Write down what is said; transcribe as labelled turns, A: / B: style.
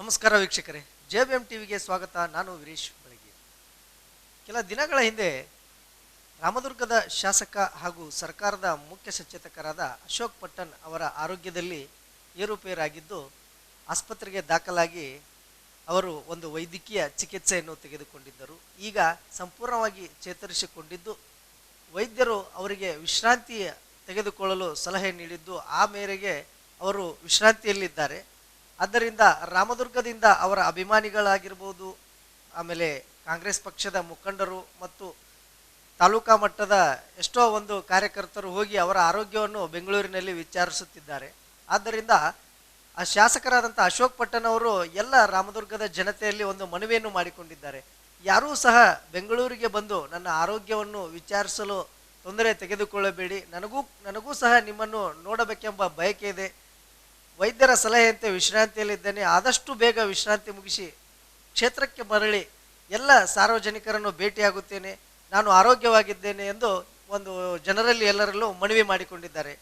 A: ನಮಸ್ಕಾರ ವೀಕ್ಷಕರೇ. J B M T ವಿಗೆ ಸ್ವಾಗತ. ನಾನು ವೀರೇಶ್ ಬೆಳಗ್ಗೆ ಕೆಲ ದಿನಗಳ ಹಿಂದೆ ರಾಮದುರ್ಗದ ಶಾಸಕ ಹಾಗೂ ಸರ್ಕಾರದ ಮುಖ್ಯ ಸಚೇತಕರಾದ ಅಶೋಕ್ ಪಟ್ಟಣ್ ಅವರ ಆರೋಗ್ಯದಲ್ಲಿ ಏರುಪೇರಾಗಿದ್ದು, ಆಸ್ಪತ್ರೆಗೆ ದಾಖಲಾಗಿ ಅವರು ಒಂದು ವೈದ್ಯಕೀಯ ಚಿಕಿತ್ಸೆಯನ್ನು ತೆಗೆದುಕೊಂಡಿದ್ದರು. ಈಗ ಸಂಪೂರ್ಣವಾಗಿ ಚೇತರಿಸಿಕೊಂಡಿದ್ದು, ವೈದ್ಯರು ಅವರಿಗೆ ವಿಶ್ರಾಂತಿ ತೆಗೆದುಕೊಳ್ಳಲು ಸಲಹೆ ನೀಡಿದ್ದು, ಆ ಮೇರೆಗೆ ಅವರು ವಿಶ್ರಾಂತಿಯಲ್ಲಿದ್ದಾರೆ. ಆದ್ದರಿಂದ ರಾಮದುರ್ಗದಿಂದ ಅವರ ಅಭಿಮಾನಿಗಳಾಗಿರ್ಬೋದು, ಆಮೇಲೆ ಕಾಂಗ್ರೆಸ್ ಪಕ್ಷದ ಮುಖಂಡರು ಮತ್ತು ತಾಲೂಕಾ ಮಟ್ಟದ ಎಷ್ಟೋ ಒಂದು ಕಾರ್ಯಕರ್ತರು ಹೋಗಿ ಅವರ ಆರೋಗ್ಯವನ್ನು ಬೆಂಗಳೂರಿನಲ್ಲಿ ವಿಚಾರಿಸುತ್ತಿದ್ದಾರೆ. ಆದ್ದರಿಂದ ಆ ಶಾಸಕರಾದಂಥ ಅಶೋಕ್ ಪಟ್ಟಣವರು ಎಲ್ಲ ರಾಮದುರ್ಗದ ಜನತೆಯಲ್ಲಿ ಒಂದು ಮನವಿಯನ್ನು ಮಾಡಿಕೊಂಡಿದ್ದಾರೆ. ಯಾರೂ ಸಹ ಬೆಂಗಳೂರಿಗೆ ಬಂದು ನನ್ನ ಆರೋಗ್ಯವನ್ನು ವಿಚಾರಿಸಲು ತೊಂದರೆ ತೆಗೆದುಕೊಳ್ಳಬೇಡಿ. ನನಗೂ ನನಗೂ ಸಹ ನಿಮ್ಮನ್ನು ನೋಡಬೇಕೆಂಬ ಬಯಕೆ ಇದೆ. ವೈದ್ಯರ ಸಲಹೆಯಂತೆ ವಿಶ್ರಾಂತಿಯಲ್ಲಿದ್ದೇನೆ. ಆದಷ್ಟು ಬೇಗ ವಿಶ್ರಾಂತಿ ಮುಗಿಸಿ ಕ್ಷೇತ್ರಕ್ಕೆ ಮರಳಿ ಎಲ್ಲ ಸಾರ್ವಜನಿಕರನ್ನು ಭೇಟಿಯಾಗುತ್ತೇನೆ. ನಾನು ಆರೋಗ್ಯವಾಗಿದ್ದೇನೆ ಎಂದು ಒಂದು ಜನರಲ್ಲಿ ಎಲ್ಲರಲ್ಲೂ ಮನವಿ ಮಾಡಿಕೊಂಡಿದ್ದಾರೆ.